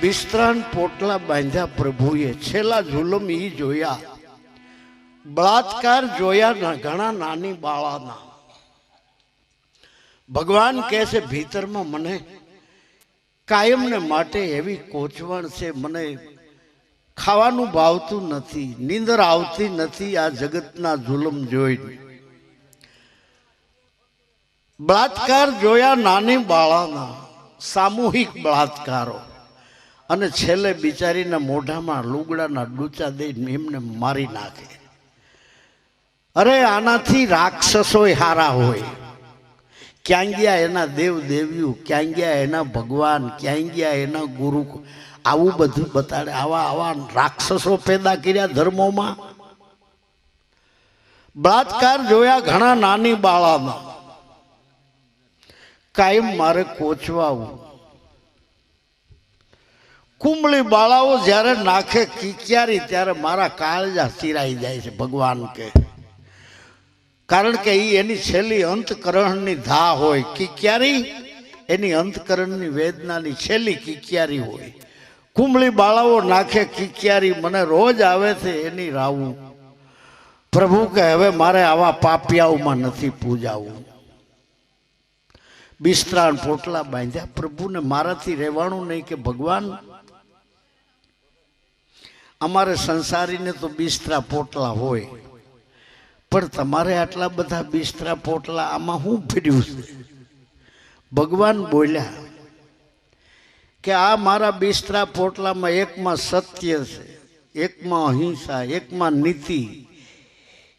વિસ્તરાણ પોટલા બાંધ્યા પ્રભુએ. છેલ્લા જુલમ એ જોયા. બળાત્કાર જોયા ઘણા નાની બાળાના. ભગવાન કહે છે, ભીતરમાં મને કાયમને માટે એવી કોચવણ છે, મને ખાવાનું ભાવતું નથી, નીંદર આવતી નથી આ જગતના જુલમ જોઈને. બળાત્કાર જોયા નાની બાળાના, સામૂહિક બળાત્કારો. અને છેલ્લે બિચારીના મોઢામાં લુગડાના ડૂચા દઈને એમને મારી નાખે. અરે, આનાથી રાક્ષસોય હારા હોય. ક્યાં ગયા એના દેવ દેવીઓ ક્યાં ગયા એના ભગવાન? ક્યાં ગયા એના ગુરુ? આવું બધું બતાડે. આવા આવા રાક્ષસો પેદા કર્યા ધર્મોમાં. બળાત્કાર જોયા ઘણા નાની બાળામાં. કાયમ મારે કોચવાવું. કુંબળી બાળાઓ જ્યારે નાખે કિક્યારી, ત્યારે મારા કાળજા ચીરાઈ જાય છે ભગવાન કે. કારણ કે એ એની છેલ્લી અંતકરણની ધા હોય કિક્યારી, એની અંતકરણની વેદનાની છેલ્લી કિક્યારી હોય. કુંબળી બાળાઓ નાખે કિક્યારી, મને રોજ આવે છે એની રાવું. પ્રભુ કે, હવે મારે આવા પાપિયાઓમાં નથી પૂજાવું. બિસ્તરાણ પોટલા બાંધ્યા. પ્રભુને મારાથી રહેવાનું નહીં કે ભગવાન અમારે સંસારીને તો બિસ્તરા પોટલા હોય. પણ તમારે આટલા બધા બિસ્તરા પોટલા આમાં શું ફર્યું છે? ભગવાન બોલ્યા કે આ મારા બિસ્તરા પોટલામાં એકમાં સત્ય છે, એકમાં અહિંસા, એકમાં નીતિ,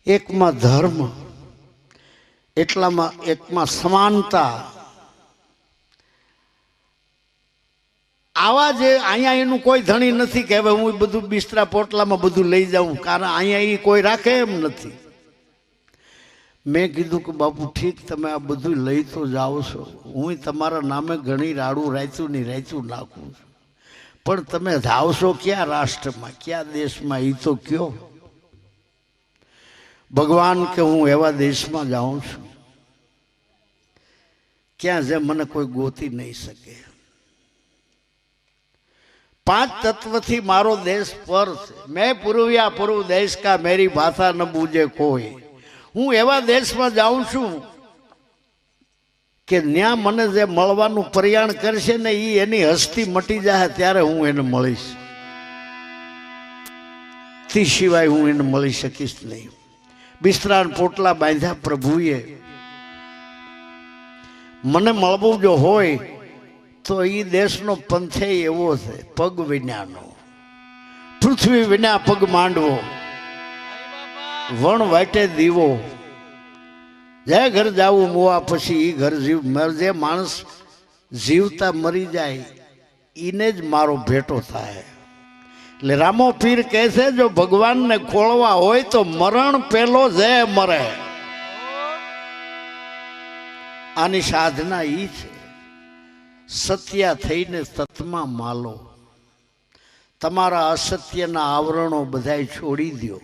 એકમાં ધર્મ, એટલામાં એકમાં સમાનતા. આવા જે અહીંયા એનું કોઈ ધણી નથી કે હવે હું બધું બિસ્તરા પોટલામાં બધું લઈ જાઉં, કારણ અહીંયા એ કોઈ રાખે એમ નથી. મેં કીધું કે બાપુ, ઠીક, તમે આ બધું લઈ તો જાઓ છો. હું તમારા નામે ઘણી રાડું રાયતું ને રાયતું નાખું છું. પણ તમે ધાવશો ક્યાં રાષ્ટ્રમાં? ક્યાં દેશમાં? એ તો કયો. ભગવાન કે હું એવા દેશમાં જાઉં છું ક્યાં જે મને કોઈ ગોતી નહીં શકે. પાંચ તત્વથી મારો દેશ પર છે. મેં પૂર્વ્યા પૂર્વ દેશ કા મેરી ભાષા ન બૂજે કોઈ. હું એવા દેશમાં જાઉં છું કે ત્યાં મને જે મળવાનું પ્રયાણ કરશે ને એ એની હસ્તી મટી જાય ત્યારે હું એને મળીશ. તે સિવાય હું એને મળી શકીશ નહીં. બિસ્તરાન પોટલા બાંધ્યા પ્રભુએ. મને મળવું જો હોય તો એ દેશનો પંથે એવો છે, પગ વિનાનો. પૃથ્વી વિના પગ માંડવો. વણ વાટે દીવો. જે ઘર જાવું મોવા પછી એ ઘર જીવ જે માણસ જીવતા મરી જાય એને જ મારો ભેટો થાય. એટલે રામો પીર કહે છે, જો ભગવાનને ખોળવા હોય તો મરણ પેલો જે મરે. આની સાધના ઈ છે. સત્યા થઈને તત્માં માલો. તમારા અસત્યના આવરણો બધાય છોડી દો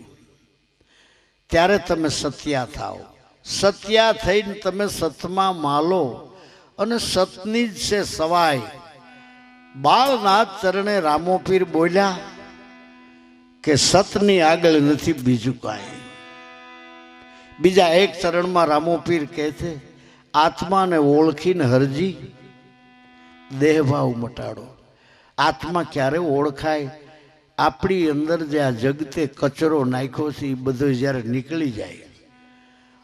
ત્યારે તમે સત્યા થાઓ. સત્યા થઈને તમે સતમાં માલો અને સતની જ છે સવાય બાળનાથ ચરણે રામોપીર બોલ્યા કે સતની આગળ નથી બીજું કાંઈ. બીજા એક ચરણમાં રામોપીર કહે છે, આત્માને ઓળખીને હરજી. દેહભાવ મટાડો. આત્મા ક્યારે ઓળખાય? આપણી અંદર જે આ જગતે કચરો નાખ્યો છે, એ બધો જ્યારે નીકળી જાય.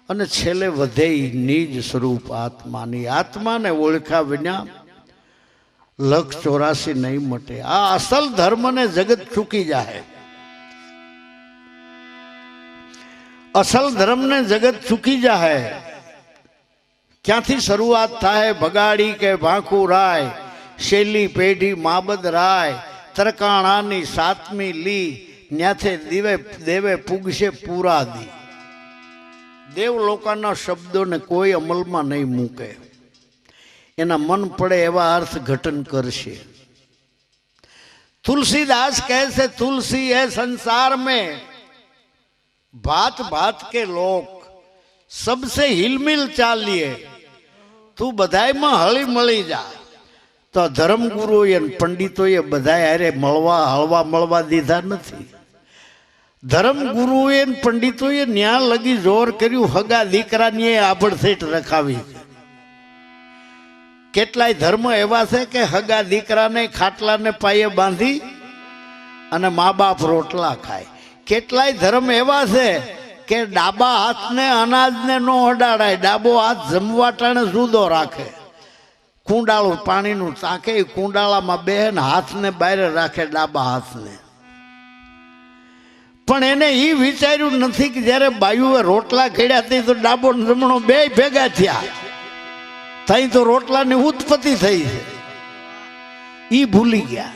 અને છેલ્લે વધે નિજ સ્વરૂપ આત્માની. આત્માને ઓળખા વિના લખ ચોરાસી નહીં મટે. આ અસલ ધર્મને જગત ચૂકી જાય અસલ ધર્મને જગત ચૂકી જાય ક્યાંથી શરૂઆત થાય ભગાડી કે ભાંખુ રાય શેલી પેઢી માબદ રાય તરકાણાની સાતમી લી ન્યાથે દિવે દેવે પૂગશે પૂરા દી દેવ લોકોના શબ્દોને કોઈ અમલમાં નહીં મૂકે એના મન પડે એવા અર્થ ઘટન કરશે तुलसीदास कैसे तुलसी है संसार में भात भात के लोग सबसे हिलमिल ચાલીએ તું બધાયમાં હળી મળી જા. તો ધર્મગુરુ અને પંડિતોએ બધા અરે મળવા, હળવા મળવા દીધા નથી. ધર્મગુરુએ પંડિતોએ ન્યા લગી જોર કર્યું, હગા દીકરાની આભડસેટ રખાવી. કેટલાય ધર્મ એવા છે કે હગા દીકરાને ખાટલાને પાયે બાંધી અને મા બાપ રોટલા ખાય. કેટલાય ધર્મ એવા છે કે ડાબા હાથને, અનાજને ન અડાડાય. ડાબો હાથ જમવા ટાણે જુદો રાખે. કુંડાળું પાણીનું ચાકે કુંડાળામાં બેન હાથને બહાર રાખે ડાબા હાથને. પણ એને એ વિચાર્યું નથી કે જ્યારે બાયુએ રોટલા ખેડ્યા હતી તો ડાબો જમણો બે ભેગા થયા. થઈ તો રોટલાની ઉત્પત્તિ થઈ છે. એ ભૂલી ગયા.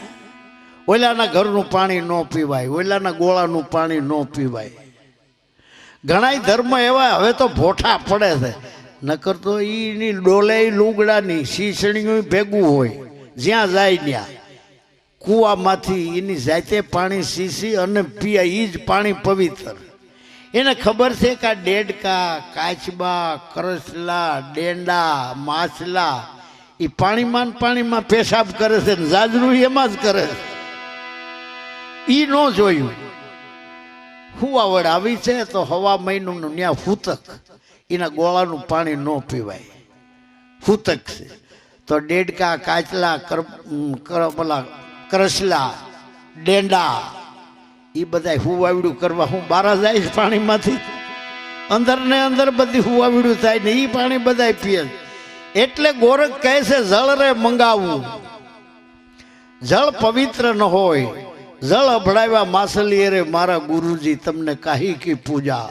ઓલાના ઘરનું પાણી ન પીવાય ઓલાના ગોળાનું પાણી ન પીવાય. ઘણાય ધર્મ એવા, હવે તો ભોઠા પડે છે. નકર તો એની ડોલે લુગડાની શીસણીયું ભેગું હોય, જ્યાં જાય ત્યાં. કૂવામાંથી એની જાતે પાણી સીસી અને પીએ એ જ પાણી પવિત્ર. એને ખબર છે કે આ ડેડકા, કાચબા, કરસલા, ડેંડા, માછલા એ પાણીમાં પાણીમાં પેશાબ કરે છે ને જાજરું એમાં જ કરે છે. ઈ ન જોયું. હુવાવડ આવી છે તો હવા મહિનું ન્યા ફૂતક એના ગોળાનું પાણી ન પીવાય. ફૂતક છે. તો ડેડકા, કાચલા પેલા કરસલા, ડેંડા એ બધા હુવાવડું કરવા. હું બારા જાય પાણીમાંથી અંદર ને અંદર બધી હુવાવડું થાય ને એ પાણી બધા પીએ. એટલે ગોરખ કહે છે, જળ રે મંગાવવું જળ પવિત્ર ન હોય. જળ અભડાવ્યા માસલી રે, મારા ગુરુજી, તમને કાહી કી પૂજા?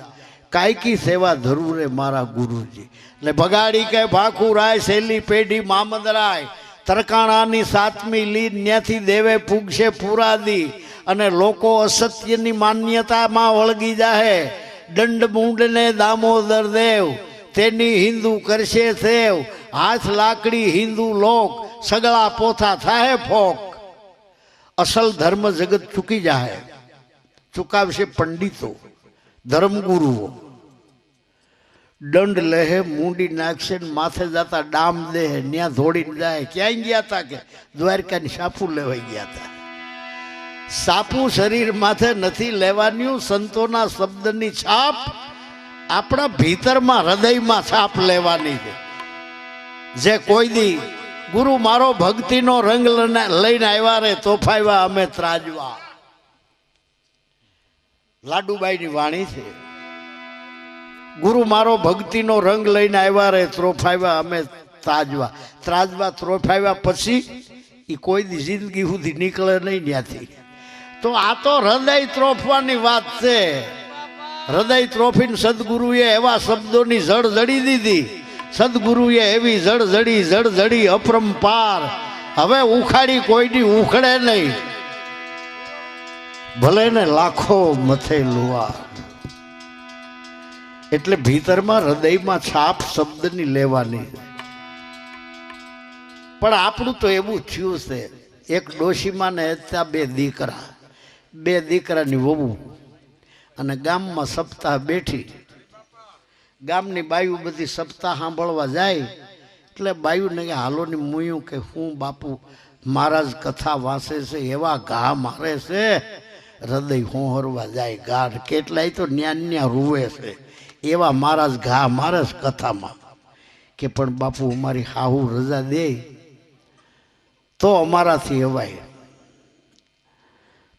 કાયકી સેવા ધરું રે મારા ગુરુજી? એટલે ભગાડી કે ભાખુરાય શેલી પેઢી મામદરાય તરકાણાની સાતમી લીડ ન્યાથી દેવે પૂગશે પુરાદી, અને લોકો અસત્યની માન્યતામાં વળગી જાહે. દંડ મૂંડને દામોદર દેવ, તેની હિન્દુ કરશે સેવ, હાથ લાકડી હિન્દુ લોક, સગળા પોથા થાહે ફોક. અસલ ધર્મ જગત ચૂકી જાય ચૂકાવશે પંડિતો, ધર્મગુરુઓ. દંડ લેહે, મૂંડી નાખશે માથે જતા ડામ દેહ, ન્યા ધોડીને જાય ક્યાંય ગયા તા કે? દ્વારકાની સાપુ લેવાઈ ગયા હતા સાપુ શરીર માથે નથી લેવાની સંતોના શબ્દની છાપ આપણા ભીતરમાં હૃદયમાં છાપ લેવાની છે. જે કોઈ દી ગુરુ, મારો ભક્તિનો રંગ લઈને- આવ્યા રે તોફાવ્યા અમે ત્રાજવા. લાડુબાઈની વાણી છે. ગુરુ, મારો ભક્તિનો રંગ લઈને આવ્યા રે ત્રોફાવ્યા અમે ત્રાજવા. ત્રાજવા ત્રોફાવ્યા પછી એ કોઈ જિંદગી સુધી નીકળે નહીં ત્યાંથી. તો આ તો હૃદય ત્રોફવાની વાત છે. હૃદય ત્રોફીને સદગુરુએ એવા શબ્દોની જડ જડી દીધી. સદગુરુએ એવી જળઝડી જળઝડી અપરંપાર. હવે ઉખાડી કોઈની ઉખડે નહીં. ભલે ને લાખો મથે લુવા એટલે ભીતરમાં હૃદયમાં છાપ શબ્દની લેવાની. પણ આપણું તો એવું થયું છે, એક ડોશીમાં ને ત્યાં બે દીકરા, બે દીકરાની વહુ. અને ગામમાં સપ્તાહ બેઠી. ગામની બાયુ બધી સપ્તાહ સાંભળવા જાય, એટલે બાયુને કે હાલોની મૂયું કે હું બાપુ, મહારાજ કથા વાંચે છે, એવા ઘા મારે છે, હૃદય હોહરવા જાય, ગાઢ કેટલાય તો ન્યાન ન્યા રૂવે છે. એવા મહારાજ ઘા મારે છે કથામાં. કે પણ બાપુ, અમારી હાહુ રજા દે, તો અમારાથી હવાય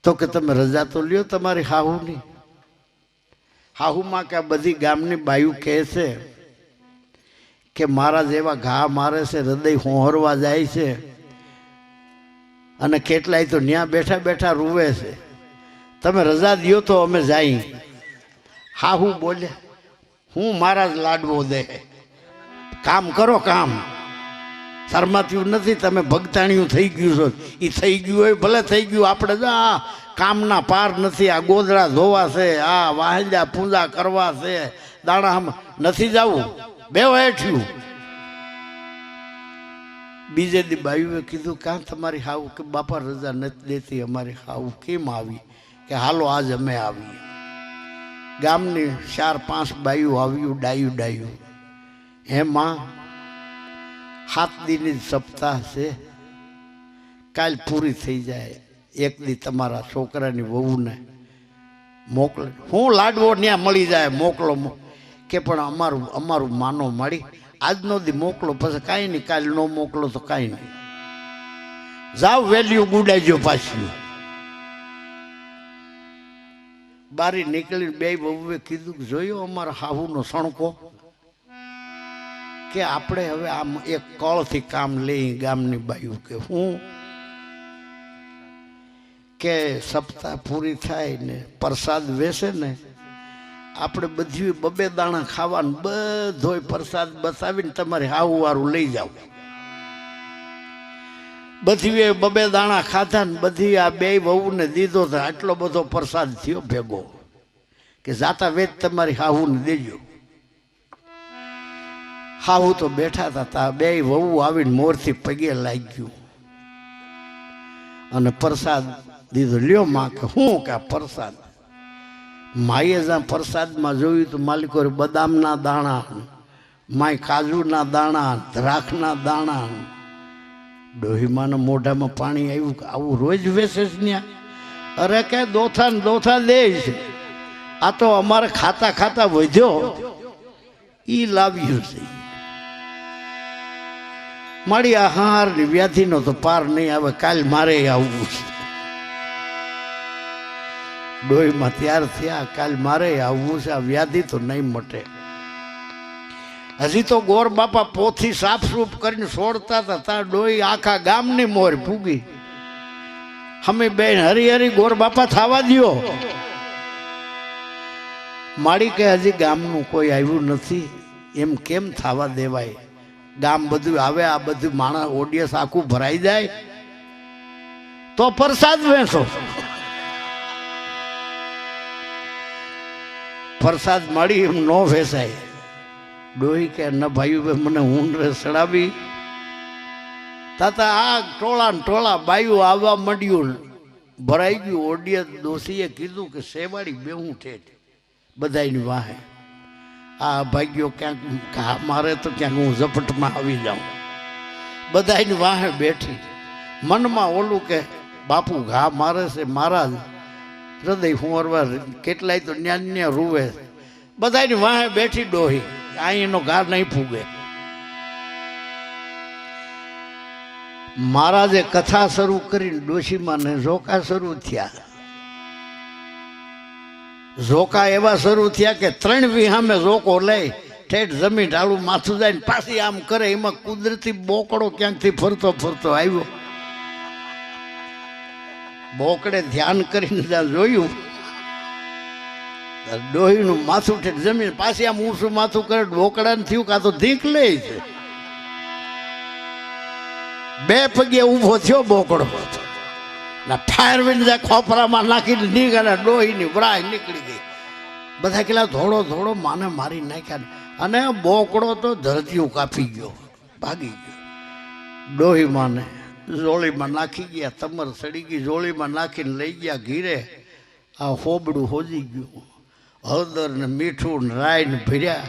તો કે તમે રજા તો લ્યો તમારી હાહુની. હાહુમાં કે બધી ગામની બાયુ કહે છે કે મારા જેવા ઘા મારે છે, હૃદય હોહરવા જાય છે અને કેટલાય તો ન્યા બેઠા બેઠા રૂવે છે. તમે રજા દ્યો તો અમે જાય. હાહુ બોલે, હું મારા જ લાડવો દે. કામ કરો કામ. શરમાત્યું નથી, તમે ભગતાણિયું થઈ ગયું છો. એ થઈ ગયું હોય, ભલે થઈ ગયું, આપણે જ, આ કામના પાર નથી, આ ગોદડા ધોવા છે, આ વાહંજા પૂજા કરવા છે દાણા નથી જવું. બે હેઠ્યું. બીજે દી બાયુએ કીધું, કાં તમારી હાવ કે બાપા રજા નથી દેતી, અમારી હાવ કેમ આવી? કે હાલો, આજ અમે આવીએ. ગામની ચાર પાંચ બાયું આવ્યું, ડાયું ડાયું. હેમાં સાત દીની સપ્તાહ છે. કાલ પૂરી થઈ જાય. એક દી તમારા છોકરાની વહુને મોકલે. હું લાડવો ત્યાં મળી જાય, મોકલો કે પણ અમારું અમારું માનો મળી. આજનો દી મોકલો, પછી કાંઈ નહીં, કાલ ન મોકલો તો કાંઈ નહીં. જાવ વેલ્યુ ગુડાઈજો પાછી. બારી નીકળીને બે બહુએ કીધું કે, જોયો અમારા હાહુનો સણકો કે આપણે હવે આમ એક કળથી કામ લઈ ગામની બાયું કે હું કે સપ્તાહ પૂરી થાય ને પ્રસાદ વેસે ને, આપણે બધી બબે દાણા ખાવાનું, બધોય પ્રસાદ બતાવીને તમારે હાવું વારું લઈ જાવ. બધી એ બબે દાણા ખાધા ને બધી આ બે વહુને દીધો તો આટલો બધો પ્રસાદ થયો ભેગો, કે જાતા વેદ તમારી હાહુને દેજો. હાહુ તો બેઠા હતા તા બે વહુ આવીને મોરથી પગે લાગ્યું. અને પ્રસાદ દીધો, લ્યો માં કે હું કે પ્રસાદ? માએ જ્યાં પ્રસાદમાં જોયું તો માલિકો બદામના દાણા માય કાજુના દાણા, દ્રાક્ષના દાણા. ડોહીમાના મોઢામાં પાણી આવ્યું કે આવું રોજ વેસે ન્યા? અરે કે દોથા ને દોથા દે છે. આ તો અમારે ખાતા ખાતા વધ્યો. એ લાવ્યું છે. મારી આહાર હારની વ્યાધિનો તો પાર નહીં આવે, કાલ મારે આવવું છે. ડોહીમાં ત્યાર થયા, કાલ મારે આવવું છે, આ વ્યાધિ તો નહીં મટે. હજી તો ગોર બાપા પોથી સાફ સૂફ કરીને છોડતા હતા ત્યાં ડોહી આખા ગામની મોર ફૂગી અમે બેન હરી હરી ગોર બાપા થવા દો માડી કે હજી ગામનું કોઈ આવ્યું નથી, એમ કેમ થવા દેવાય? ગામ બધું આવે, આ બધું માણસ ઓડિયન્સ આખું ભરાઈ જાય. તો પ્રસાદ વેચો. પ્રસાદ મળી એમ ન વેચાય. ડોહી કે, ન ભાઈ મને ઊંડ સડાવી. તાતા આ ટોળા ટોળા બાયું આવવા માંડ્યું. ભરાઈ ગયું. ઓડિયત દોશીએ કીધું કે શેવાડી બેહું ઠેઠ. બધાની વાહે. આ ભાગ્યો ક્યાંક મારે તો ક્યાંક હું ઝપટમાં આવી જાઉં. બધાની વાહે બેઠી. મનમાં ઓલું કે, બાપુ ઘા મારે છે, મારા જ હૃદય હુંરવા કેટલાય તો જ્ઞાન્ય રૂવે. બધાની વાહે બેઠી ડોહી. અહીંનો ઘા નહીં ફૂગે. મહારાજે કથા શરૂ કરીને ડોશીમાં ને ઝોકા શરૂ થયા. ઝોકા એવા શરૂ થયા કે ત્રણ વિહામે ઝોકો લઈ ઠેઠ જમીન ઢાળું માથું જાય પાછી આમ કરે. એમાં કુદરતી બોકડો ક્યાંકથી ફરતો ફરતો આવ્યો. બોકડે ધ્યાન કરીને જ્યાં. ડોહીનું માથું ઠેઠ જમીન, પાછી આમ ઊંચું માથું કરે, બોકડાને થયું કાં તો ધીક લે છે. બે પગે ઊભો થયો બોકડો. ના ફાયર વિન ખોપરામાં નાખીને નીકળે ડોહીની વરાય નીકળી ગઈ. બધા કેટલા ધોળો ધોળો, માને મારી નાખ્યા અને બોકડો તો ધરતીઓ કાપી ગયો, ભાગી ગયો. ડોહી માને જોળીમાં નાખી ગયા, તમર સડી ગઈ જોળીમાં નાખીને લઈ ગયા ઘીરે. આ હોબડું હોજી ગયું. હળદર ને મીઠું ને રાય ને ભીર્યા.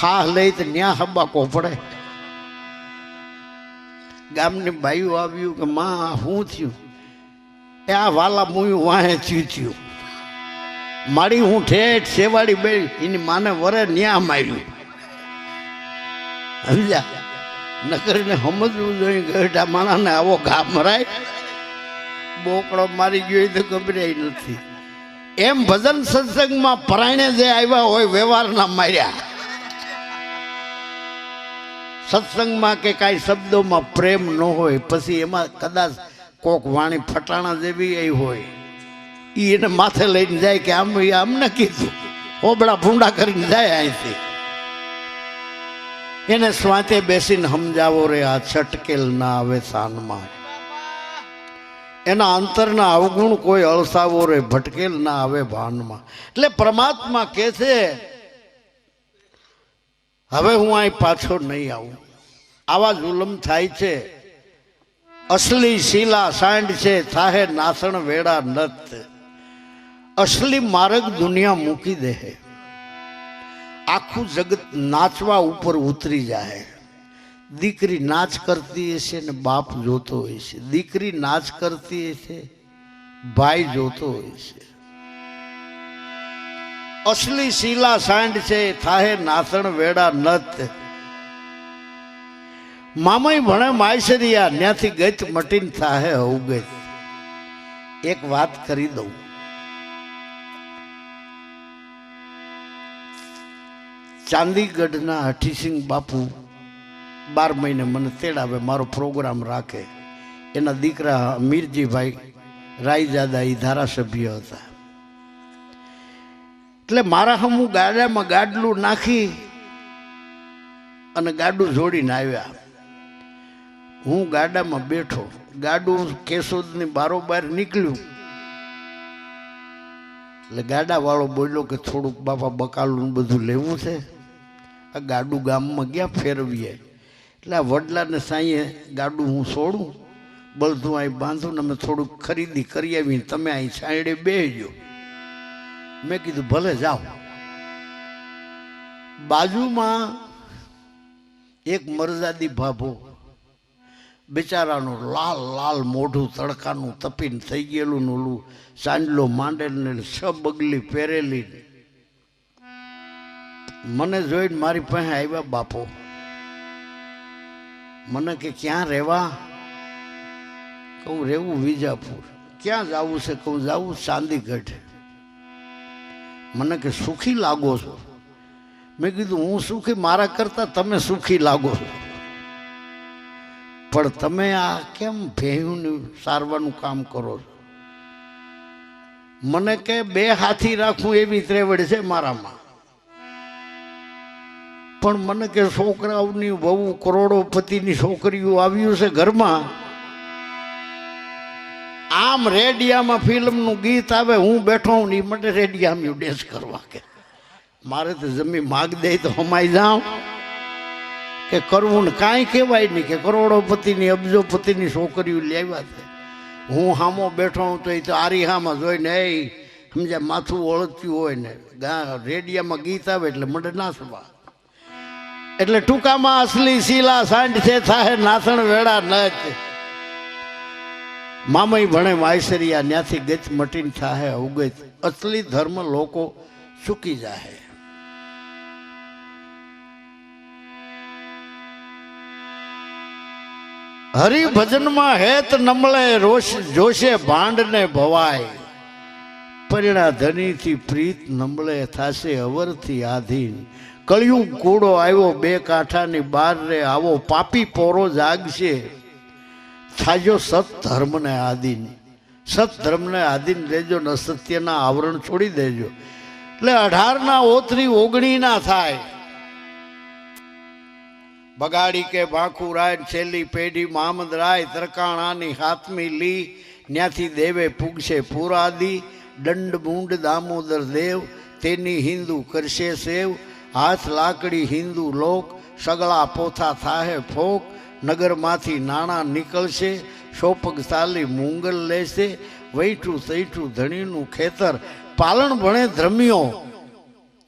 હા લઈ તો ન્યા હબાકો પડે. ગામની બાયું આવ્યું કે, માં શું થયું? એ આ વાલા મુયું વાહે થયું થયું. મારી હું ઠેઠ સેવાડી બે એની માને વરે ન્યા માર્યું. સમજ્યા નકરીને સમજવું જોઈએ ગઢા માણસને આવો ઘા મરાય. બોકડો મારી ગયો તો ગભરાય નથી. એમ ભજન સત્સંગમાં પરાયણે જે આવ્યા હોય વ્યવહારના માર્યા. સત્સંગમાં કે કાંઈ શબ્દોમાં પ્રેમ ન હોય, પછી એમાં કદાચ કોક વાણી ફટાણા જેવી એ હોય. એ એને માથે લઈને જાય કે આમ અમને કીધું. હોબળા ભૂંડા કરીને જાય અહીંથી. એને સ્વાતે બેસીને સમજાવો રે, આ છટકેલ ના આવે સાનમાં. એના અંતરના અવગુણ કોઈ અળસાવો રે, ભટકેલ ના આવે ભાનમાં. એટલે પરમાત્મા કે છે, હવે હું અહીં પાછો નહીં આવું. આવા જુલમ થાય છે. અસલી શીલા સાંડ છે, થાહે નાસણ વેડા નત અસલી માર્ગ દુનિયા મૂકી દે આખું જગત નાચવા ઉપર ઉતરી જાય. દીકરી નાચ કરતી હશે ને બાપ જોતો હોય છે દીકરી નાચ કરતી હશે, ભાઈ જોતો હોય છે અસલી શીલા સાંડ છે, થાહે નાસણ વેડા નત મામય ભણે માયસરિયા ત્યાંથી ગત મટીન થાહે અવગત એક વાત કરી દઉં. ચાંદીગઢના હઠીસિંહ બાપુ બાર મહિને મને તેડાવે, મારો પ્રોગ્રામ રાખે. એના દીકરા મીરજીભાઈ રાયજાદા એ ધારાસભ્ય હતા. એટલે મારા હમું ગાડામાં ગાડલું નાખી અને ગાડું જોડીને આવ્યા. હું ગાડામાં બેઠો. ગાડું કેશોદની બારોબાર નીકળ્યું. એટલે ગાડાવાળો બોલ્યો કે થોડુંક બાપા બકાલું બધું લેવું છે. આ ગાડું ગામમાં ગયા ફેરવીએ? એટલે આ વડલાને સાંયે ગાડું હું છોડું બળધું અહીં બાંધું ને અમે થોડુંક ખરીદી કરી આવીને તમે અહીં છાંયડે બેસજો મેં કીધું, ભલે, જાઓ. બાજુમાં એક મરજાદી ભાભો, બિચારાનું લાલ લાલ મોઢું તડકાનું તપીને થઈ ગયેલું ઓલું સાંજલો માંડેલ ને છ બગલી પહેરેલી મને જોઈને મારી પાસે આવ્યા બાપો. મને કે, ક્યાં રહેવા? કહું રહેવું વિજાપુર. ક્યાં જવું છે? કહું જવું ચાંદીગઢ. મને કે, સુખી લાગો છો? મેં કીધું, હું સુખી, મારા કરતા તમે સુખી લાગો છો. પણ તમે આ કેમ ભેહુંની સારવાનું કામ કરો છો? મને કે, બે હાથી રાખવું એવી ત્રેવડ છે મારામાં. પણ મને કે છોકરાઓની બહુ કરોડોપતિની છોકરીઓ આવ્યું છે ઘરમાં. આમ રેડિયામાં ફિલ્મનું ગીત આવે, હું બેઠો હું નહીં મને રેડિયામાં ડેન્સ કરવા કે. મારે તો જમી માગ દે તો હમાઈ જાઉં. કે કરવું ને કાંઈ કહેવાય નહીં કે કરોડોપતિની, અબજોપતિની છોકરીઓ લેવા છે. હું હામો બેઠો હું તો એ તો આરી હામાં જોઈને એ સમજ્યા, માથું ઓળખ્યું હોય ને. ગા, રેડિયામાં ગીત આવે એટલે મને નાસવા એટલે ટૂંકામાં અસલી શીલા સાંઠ છે થાય નાસણ વેળા ન મામય ભણે માયસરિયા ન્યાથી ગચ મટીન થાહે અવગત અસલી ધર્મ લોકો ચૂકી જાહે. હરિભજનમાં હેત નમળે, રોષ જોશે ભાંડને ભવાય. પરિણા ધનીથી પ્રીત નમળે, થાશે અવરથી આધીન. કળિયુગ કૂડો આવ્યો, બે કાંઠાની બાર રે આવો, પાપી પોરો જાગશે. થાજો સત ધર્મને આધીન સત્ધર્મને આધીન રહેજો ને સત્યના આવરણ છોડી દેજો. એટલે અઢારના ઓતરી ઓગણી ના થાય. બગાડી કે ભાખુ રાય છેલ્લી પેઢી મામદ રાય તરકાણાની હાથમી લી, ન્યાથી દેવે પૂગશે પુરાદી, દંડ, મૂંડ, દામોદર દેવ, તેની હિન્દુ કરશે સેવ હાથ લાકડી હિન્દુ લોક, સગળા પોથા થાહે ફોક, નગરમાંથી નાણાં નીકળશે શોપક સાલી મૂંગલ લેશે, વૈઠું સૈઠું ધણીનું ખેતર, પાલણ ભણે ધ્રમ્યો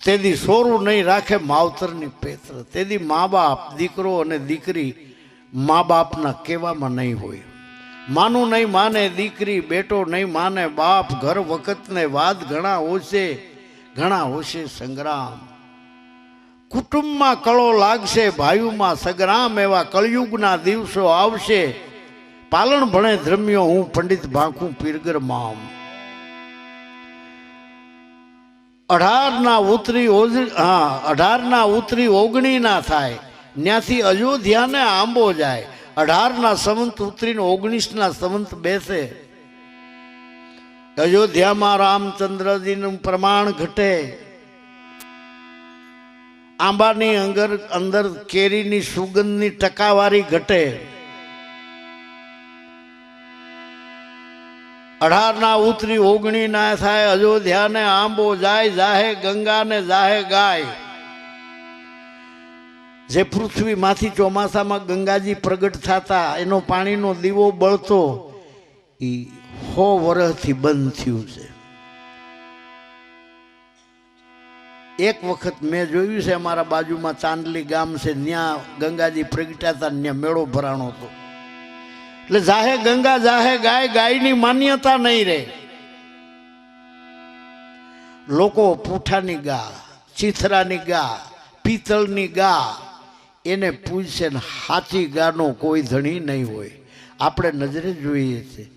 તેદી સોરું નહીં રાખે માવતરની પેત્ર. તેદી મા બાપ, દીકરો અને દીકરી મા બાપના કહેવામાં નહીં હોય. માનું નહીં માને દીકરી, બેટો નહીં માને બાપ, ઘર વખતને વાદ ઘણા ઓછે ઘણા ઓછે સંગ્રામ. કુટુંબમાં કળો લાગશે ભાયુમાં સંગ્રામ એવા કળયુગના દિવસો આવશે. પાલણ ભણે ધ્રમ્યો હું પંડિત ભાખું પીરગર મામ. અઢારના ઉતરી હા, અઢારના ઉતરી ઓગણી ના થાય. ત્યાંથી અયોધ્યાને આંબો જાય. અઢારના સંવંત ઉતરીને ઓગણીસના સંવંત બેસે. અયોધ્યામાં રામચંદ્રજીનું પ્રમાણ ઘટે. આંબાની અંદર અંદર કેરીની સુગંધની ટકાવારી ઘટે. અઢારના ઉતરી ઓગણી ના થાય, અયોધ્યાને આંબો જાય, જાહે ગંગાને જાહે ગાય. જે પૃથ્વીમાંથી ચોમાસામાં ગંગાજી પ્રગટ થતા, એનો પાણીનો દીવો બળતો એ હો વર્ષથી બંધ થયું છે. એક વખત મેં જોયું છે અમારા બાજુમાં ચાંદલી ગામ છે ત્યાં ગંગાજી પ્રગટ્યા ત્યાં મેળો ભરાણો હતો. એટલે જાહે ગંગા, જાહે ગાય, ગાયની માન્યતા નહીં રહે. લોકો પૂઠાની ગા, ચીથરાની ગા, પિત્તળની ગા, એને પૂછશે ને સાચી ગાનો કોઈ ધણી નહીં હોય. આપણે નજરે જોઈએ છે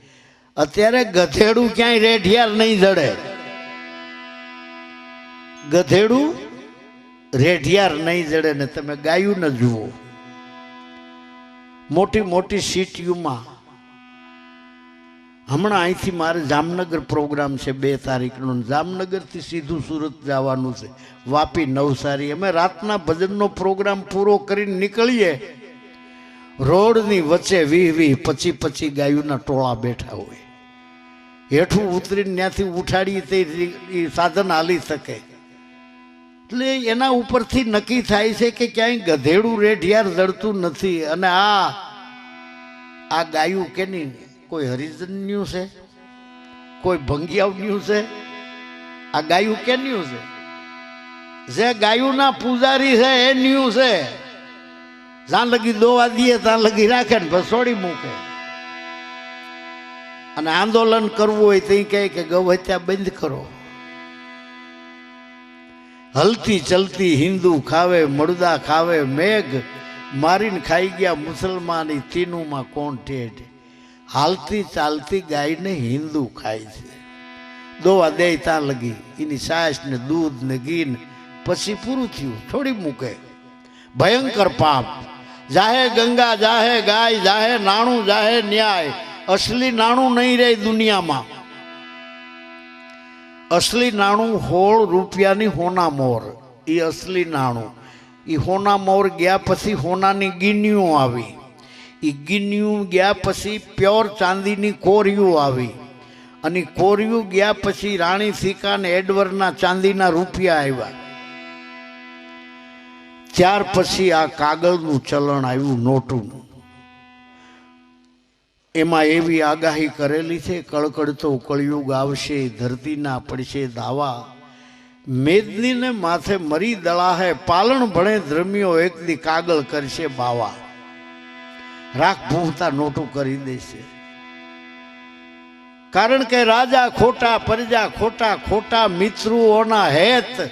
અત્યારે ગધેડું ક્યાંય રેઢિયાર નહીં જડે. ગધેડું રેઢિયાર નહીં જડે ને તમે ગાયું ન જુઓ. મોટી મોટી સિટીઓમાં હમણાં અહીંથી મારે જામનગર પ્રોગ્રામ છે બે તારીખનો જામનગરથી સીધું સુરત જવાનું છે. વાપી નવસારી. અમે રાતના ભજનનો પ્રોગ્રામ પૂરો કરીને નીકળીએ. રોડની વચ્ચે વીહ વીહ પછી પછી ગાયુંના ટોળા બેઠા હોય. હેઠું ઉતરીને ત્યાંથી ઉઠાડી તે સાધન હાલી શકે. એટલે એના ઉપરથી નક્કી થાય છે કે ક્યાંય ગધેડું રેઢિયાર જડતું નથી. અને આ આ ગાયું કેની? કોઈ હરિજનનું છે? કોઈ ભંગિયાવનું છે? આ ગાયું કેન્યું છે? જે ગાયુંના પૂજારી છે એ ન્યુ છે. જ્યાં લગી દોવા દઈએ, ત્યાં લગી રાખે ને છોડી મૂકે. અને આંદોલન કરવું હોય તો કહે કે ગૌ હત્યા બંધ કરો. હલતી ચલતી હિન્દુ ખાવે, મળદા ખાવે, મેઘ મારીને ખાઈ ગયા મુસલમાની તીનુમાં કોણ ઠેઠ? હાલતી ચાલતી ગાયને હિન્દુ ખાય છે. દોવા દે ત્યાં લગી. એની સાસ ને દૂધ ને ઘી ને પછી પૂરું થયું. છોડી મૂકે. ભયંકર પાપ. જાહે ગંગા, જાહે ગાય, જાહે નાણું, જાહે ન્યાય. અસલી નાણું નહીં રહે દુનિયામાં. અસલી નાણું હોળ રૂપિયાની હોના મોર એ અસલી નાણું. એ હોના મોર ગયા પછી હોનાની ગીનીઓ આવી. એ ગીન્યું ગયા પછી પ્યોર ચાંદીની કોરિયું આવી. અને કોરિયું ગયા પછી રાણી સિક્કા એડવર્ડના ચાંદીના રૂપિયા આવ્યા. ત્યાર પછી આ કાગળનું ચલણ આવ્યું નોટું એમાં એવી આગાહી કરેલી છે કળકળતો કળિયુગ આવશે, ધરતીના પડશે દાવા. મેદનીને માથે મરી દળાહે, પાલણ ભણે દ્રમ્યો એકદી કાગળ કરશે બાવા. રાખ ભૂંતા નોટું કરી દેશે. કારણ કે રાજા ખોટા, પ્રજા ખોટા ખોટા મિત્રુઓના હેત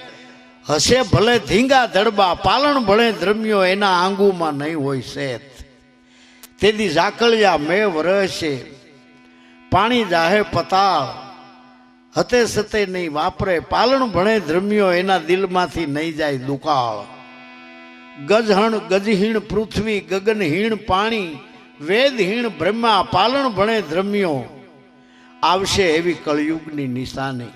હશે ભલે ધીંગા ધડબા, પાલણ ભણે દ્રમ્યો એના આંગુમાં નહીં હોય શેત તેથી ઝાકળિયા મેવ રહેશે પાણી જાહે પતાળ, હતે સતે નહીં વાપરે, પાલણ ભણે દ્રમ્યો એના દિલમાંથી નહીં જાય દુકાળ. ગજહણ ગજહીણ પૃથ્વી ગગનહીણ પાણી, વેદહીણ બ્રહ્મા પાલણ ભણે દ્રમ્યો, આવશે એવી કળયુગની નિશાની.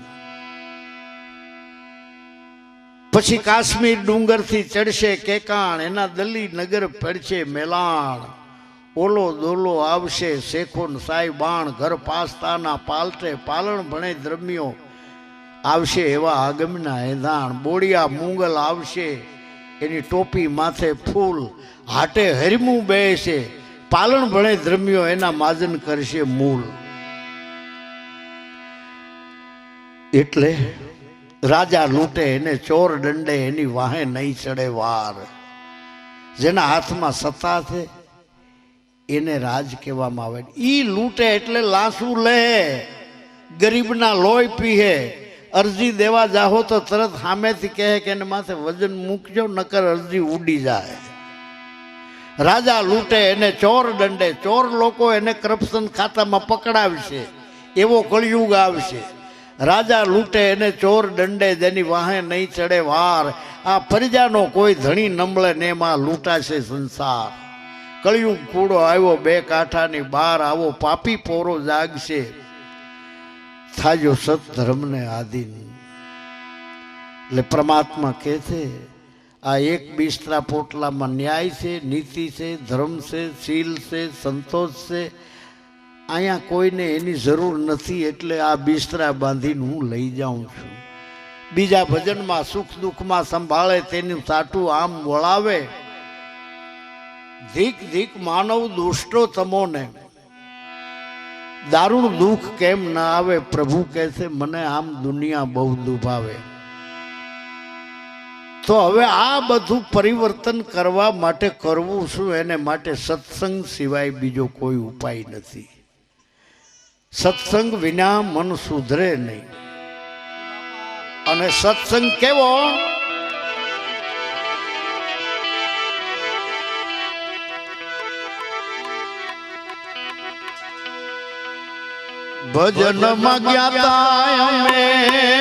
પછી કાશ્મીર ડુંગરથી ચડશે કેકાણ, એના દલી નગર પડશે મેલાણ. ઓલો દોલો આવશે, શેખોન સાઈ બાણ ઘર પાસ્તાના પાલતે પાલણ ભણે દ્રમ્યો આવશે એવા આગમના એધાણ. બોડિયા મૂંગલ આવશે, એની ટોપી માથે ફૂલ, હાટે હરમું બેસે. પાલણ ભણે દ્રમ્યો, એના માજન કરશે મૂળ. એટલે રાજા લૂંટે, એને ચોર દંડે, એની વાહે નહીં ચડે વાર. જેના હાથમાં સત્તા છે એને રાજ કહેવામાં આવે ઈ લૂંટે એટલે લાસુ લે. ગરીબના લોહી પીહે. અરજી દેવા જાહો તો તરત સામેથી કહે કે એને માથે વજન મૂકજો, નકર અરજી ઉડી જાય. રાજા લૂંટે, એને ચોર દંડે. ચોર લોકો એને કરપ્શન ખાતામાં પકડાવશે. એવો કળયુગ આવશે. રાજા લૂંટે, એને ચોર દંડે, જેની વાહે નહીં ચડે વાર. આ ફરજાનો કોઈ ધણી નમળે ને એમાં લૂંટાશે સંસાર. કળિયુગ કૂડો આવ્યો, બે કાંઠાની બહાર આવો, પાપી પોરો જાગશે. થાજો સત્ધર્મને આધીન. એટલે પરમાત્મા કહે છે, આ એક બિસ્તરા પોટલામાં ન્યાય છે, નીતિ છે, ધર્મ છે, શીલ છે, સંતોષ છે. અહીંયા કોઈને એની જરૂર નથી, એટલે આ બિસ્તરા બાંધીને હું લઈ જાઉં છું. બીજા ભજનમાં સુખ દુઃખમાં સંભાળે, તેનું સાટું આમ વળાવે. ધીક ધીક માનવ દુષ્ટો તમોને દારૂણ દુઃખ કેમ ના આવે પ્રભુ કહે છે, મને આમ દુનિયા બહુ દુભાવે તો હવે આ બધું પરિવર્તન કરવા માટે કરવું શું? એને માટે સત્સંગ સિવાય બીજો કોઈ ઉપાય નથી. સત્સંગ વિના મન સુધરે નહીં. અને સત્સંગ કેવો? ભજનમાં ગયા અમે.